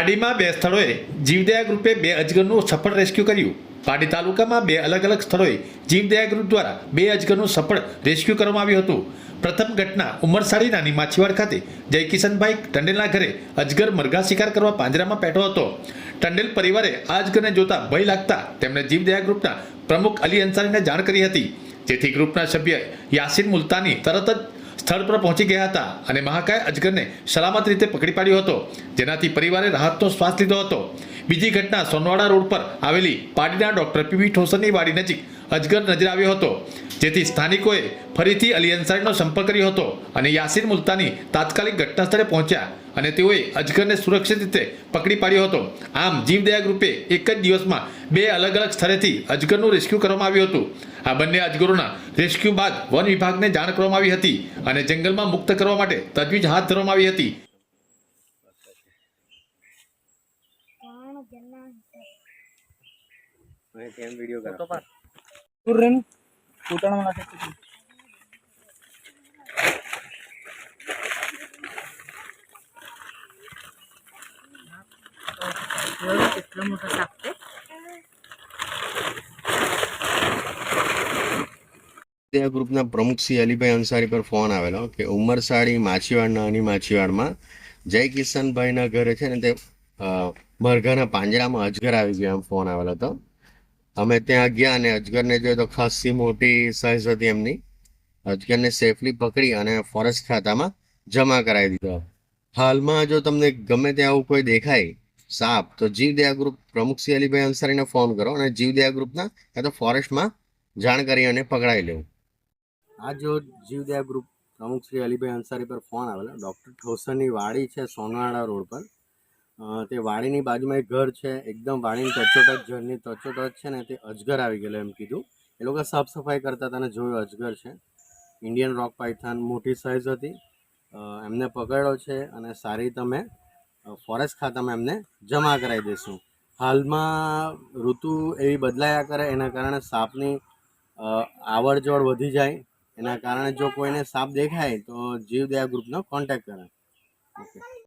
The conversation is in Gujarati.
પાડીમાં બે સ્થળોએ જીવદયા ગ્રુપે બે અજગરનું સફળ રેસ્ક્યુ કર્યું. પાડી તાલુકામાં બે અલગ અલગ સ્થળોએ જીવદયા ગ્રુપ દ્વારા બે અજગરનું સફળ રેસ્ક્યુ કરવામાં આવ્યું હતું. પ્રથમ ઘટના ઉમરસાડી નાની માછીવાડ ખાતે જયકિશનભાઈ ટંડેલના ઘરે અજગર મરઘા શિકાર કરવા પાંજરામાં બેઠો હતો. ટંડેલ પરિવારે આ અજગરને જોતા ભય લાગતા તેમણે જીવદયા ગ્રુપના પ્રમુખ અલી અંસારીને જાણ કરી હતી. જેથી ગ્રુપના સભ્ય યાસીન મુલતાની તરત જ સ્થળ પર પહોંચી ગયા હતા અને મહાકાય અજગરને સલામત રીતે પકડી પાડ્યો હતો. જેનાથી પરિવારે રાહતનો શ્વાસ લીધો હતો. બીજી ઘટના સોનવાડા રોડ પર આવેલી પાડીના ડોક્ટર પીવી ઠોસરની વાડી નજીક અજગર નજર આવ્યો હતો. જેથી સ્થાનિકોએ ફરીથી અલી અંસારીનો સંપર્ક કર્યો હતો અને યાસીર મુલતાની તાત્કાલિક ઘટના સ્થળે પહોંચ્યા. અને તેઓએ અજગરને સુરક્ષિત રીતે પકડી પાડ્યો હતો. આમ જીવદયા ગ્રુપે એક જ દિવસમાં બે અલગ અલગ સ્થળેથી અજગરનું રેસ્ક્યુ કરવામાં આવ્યું હતું. આ બંને અજગરોના રેસ્ક્યુ બાદ વન વિભાગને જાણ કરવામાં આવી હતી અને જંગલમાં મુક્ત કરવા માટે તજવીજ હાથ ધરવામાં આવી હતી. કેમ વીડિયો કરો? Turun, putang એવડો કેટલો મોટો સાપ છે ગ્રુપના પ્રમુખ શ્રી અલીભાઈ અંસારી પર ફોન આવેલો કે ઉમરસાડી માછીવાડ નાની માછીવાડમાં જય કિશનભાઈના ઘરે છે ને તે મરઘાના પાંજરામાં અજગર આવી ગયો એમ ફોન આવેલો હતો અમે ત્યાં ગયા અને અજગરને જોયો તો ખાસી મોટી સાઇઝ હતી એમની. અજગરને સેફલી પકડી અને ફોરેસ્ટ ખાતામાં જમા કરાવી દીધો. હાલમાં જો તમને ગમે ત્યાં આવું કોઈ દેખાય સાપ તો જીવદયા ગ્રુપ પ્રમુખ શ્રી અલીભાઈ અંસારીને ફોન કરો અને જીવદયા ગ્રુપના કાં તો ફોરેસ્ટમાં જાણ કરી અને પકડાઈ લેવું. આ જો જીવદયા ગ્રુપ પ્રમુખ શ્રી અલીભાઈ અંસારી પર ફોન આવેલો. ડૉક્ટર ઠોસરની વાડી છે સોનાળા રોડ પર. તે વાડીની બાજુમાં એક ઘર છે. એકદમ વાડીની ટચોટચ ઘરની ટચોટચ છે ને તે અજગર આવી ગયેલો એમ કીધું. એ લોકો સાફ સફાઈ કરતા હતા જોયું અજગર છે. ઇન્ડિયન રોક પાયથાન મોટી સાઇઝ હતી. એમને પકડ્યો છે અને સારી તમે ફોરેસ્ટ ખાતામાં એમને જમા કરાવી દઈશું. હાલમાં ઋતુ એવી બદલાયા કરે, એના કારણે સાપની આવડજોડ વધી જાય. એના કારણે જો કોઈને સાપ દેખાય, તો જીવદયા ગ્રુપનો કોન્ટેક્ટ કરે. ઓકે